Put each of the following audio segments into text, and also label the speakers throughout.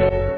Speaker 1: বন্ধুরে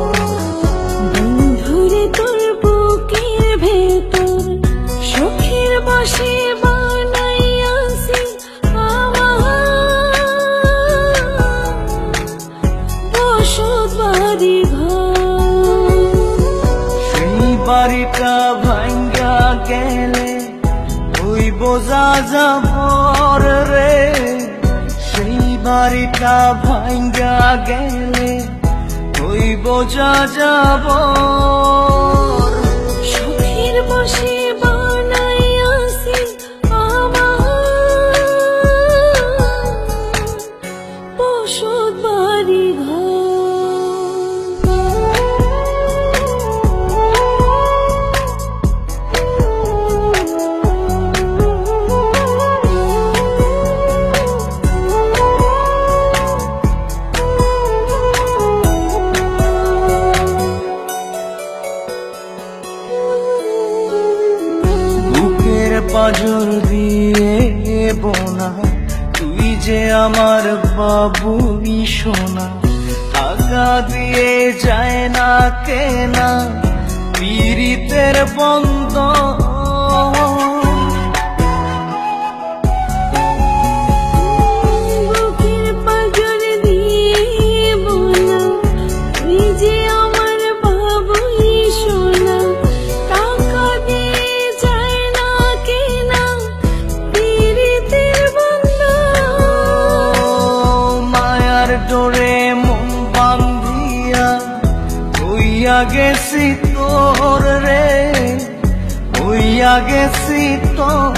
Speaker 1: বোঝা যাবর রে সেই বাড়িটা ভাঙ্গা গেলে ওই বোঝা যাবর।
Speaker 2: সুখের বসে
Speaker 1: পাজর দিয়ে বোনা তুই যে আমার বাবুই সোনা আগা দিয়ে যায় না কেনা, পীড়িতের বন্ধ ডোরে মন বান্ধিয়া হইয়া গেছি তোর রে হইয়া গেছি তোর।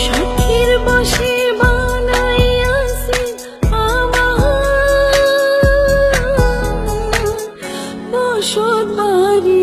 Speaker 2: সখীর বাড়ি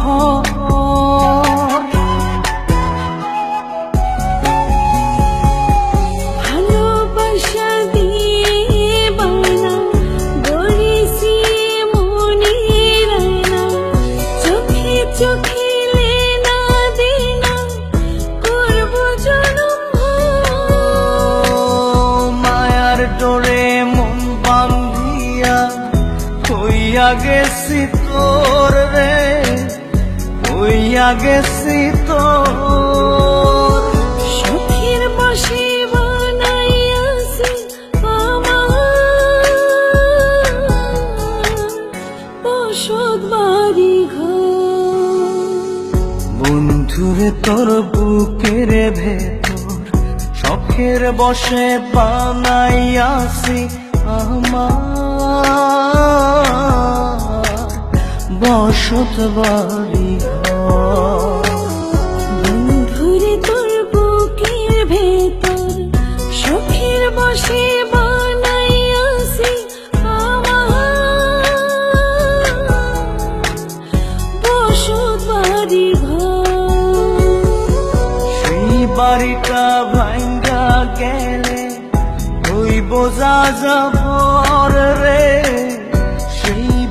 Speaker 1: রে হইয়া গেছি তোর।
Speaker 2: সুখের বসে বানাইয়াছি বসত বাড়ি
Speaker 1: বন্ধুরে তোর বুকের ভেতর শখের বসে বানাইয়াছি আমার। বসত বাড়ি
Speaker 2: বন্ধুরে তোর বুকের ভেতর সুখের বসে বানাইয়াছি আমার বসত বাড়ি
Speaker 1: সেই বাড়িটা ভাঙ্গা গেলে ওই বোঝা যাবর রে।